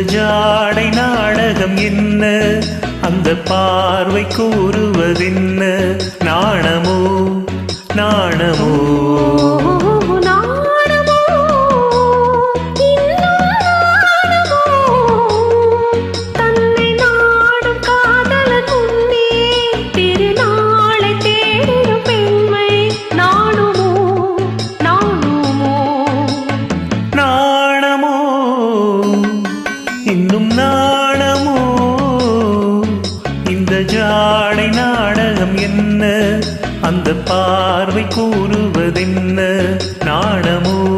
ஜாடை நாடகம் என்ன? அந்த பார்வை கூறுவதென்ன? நாணமோ? நாணமோ? ஜாடை நாடகம் என்ன? அந்த பார்வை கூறுவதென்ன? நாணமோ?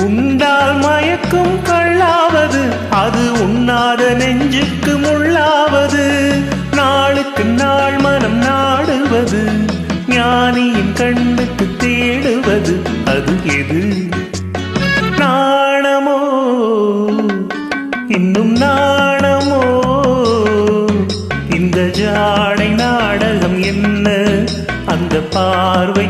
உண்டால் மயக்கும் கள்ளாவது அது உண்ணாத நெஞ்சுக்கு முள்ளாவது. நாளுக்கு நாள் மனம் நாடுவது ஞானியின் கண்ணுக்கு தேடுவது அது எது? நாணமோ? இன்னும் நாணமோ? இந்த ஜாடை நாடகம் என்ன? அந்த பார்வை